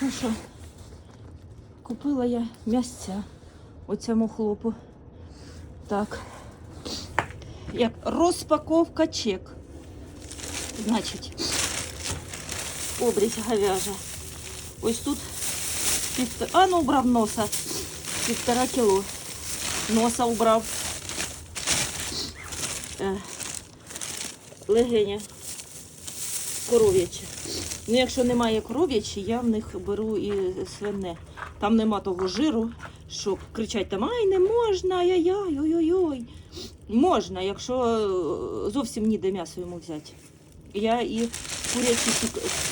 Ну що, купила я м'ясця оцьому хлопу. Так. Як розпаковка чек. Значить, обрізь говяжа. Ось тут півтора, а ну убрав носа. Півтора кіло. Носа убрав. Е, легеня коров'яче. Ну, якщо немає коров'ячі, я в них беру і свине. Там нема того жиру, що кричать там ай, не можна, ай-яй, ой-ой-ой. Можна, якщо е, зовсім ніде м'ясо йому взяти. Я і курячі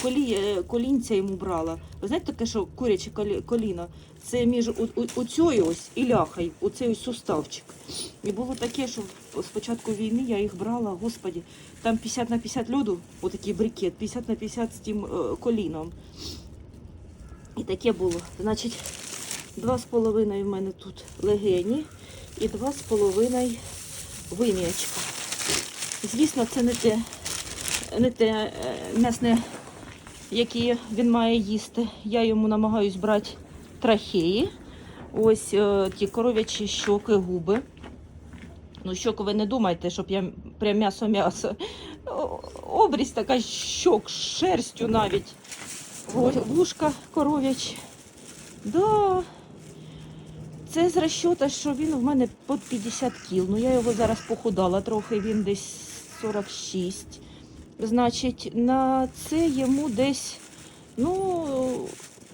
колі, е, колінця йому брала. Ви знаєте таке, що куряче колі- коліно? Це між оцею ось і ляхай, оцей ось суставчик. І було таке, що з початку війни я їх брала, господі, там 50 на 50 льоду, отакий брикет, 50 на 50 з тим е, коліном. І таке було. Значить, два з половиною в мене тут легені і два з половиною вим'ячка. Звісно, це не те, не те е, м'ясне, яке він має їсти. Я йому намагаюсь брати трахеї. Ось е, ті коров'ячі щоки, губи. Ну, щоки ви не думайте, щоб я прям м'ясо-м'ясо. О, Обрізь така щок з шерстю навіть. Вушка коров'ячі. Да. Це з розчота, що він в мене під 50 кіл. Ну я його зараз похудала трохи, він десь 46. Значить, на це йому десь ну,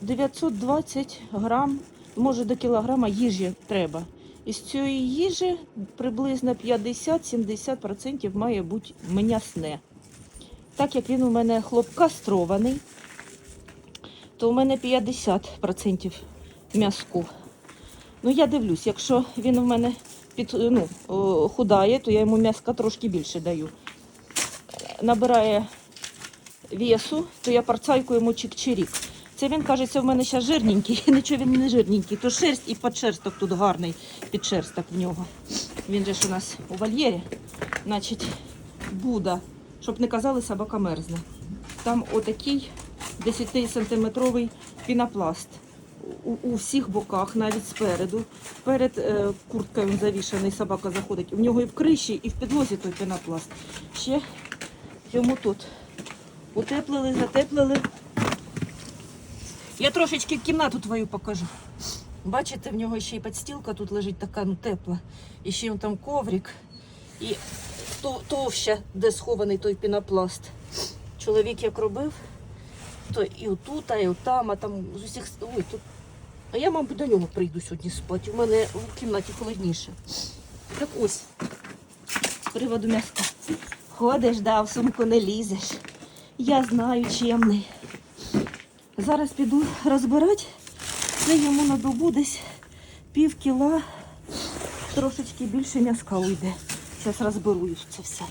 920 грам, може до кілограма їжі треба. Із цієї їжі приблизно 50-70% має бути м'ясне. Так як він у мене хлоп кастрований, то у мене 50% м'язку. Ну, я дивлюсь, якщо він у мене під, ну, худає, то я йому м'яска трошки більше даю. Набирає весу, то я парцайку йому чик-чирік. Це він кажеться, в мене ще жирненький, нічого він не жирненький, то шерсть і підшерсток тут гарний підшерсток в нього. Він же ж у нас у вольєрі. Значить, Буда, щоб не казали, собака мерзне. Там отакий 10-сантиметровий пінопласт. У, у всіх боках, навіть спереду. Перед е, курткою завішаний, собака заходить. У нього і в криші, і в підлозі той пінопласт. Ще йому тут утеплили, затеплили. Я трошечки кімнату твою покажу. Бачите, в нього ще й підстілка тут лежить така ну, тепла. І ще там коврик. І то- товща, де схований той пінопласт. Чоловік як робив, то і отут, і отам, а там з усіх Ой, тут. А я, мабуть, до нього прийду сьогодні спати. У мене в кімнаті холодніше. Так ось, приводу м'яска. Ходиш, да, в сумку не лізеш. Я знаю чемний. Зараз піду розбирати. Це йому на добу десь пів кіла, трошечки більше м'язка уйде. Зараз розберу це все.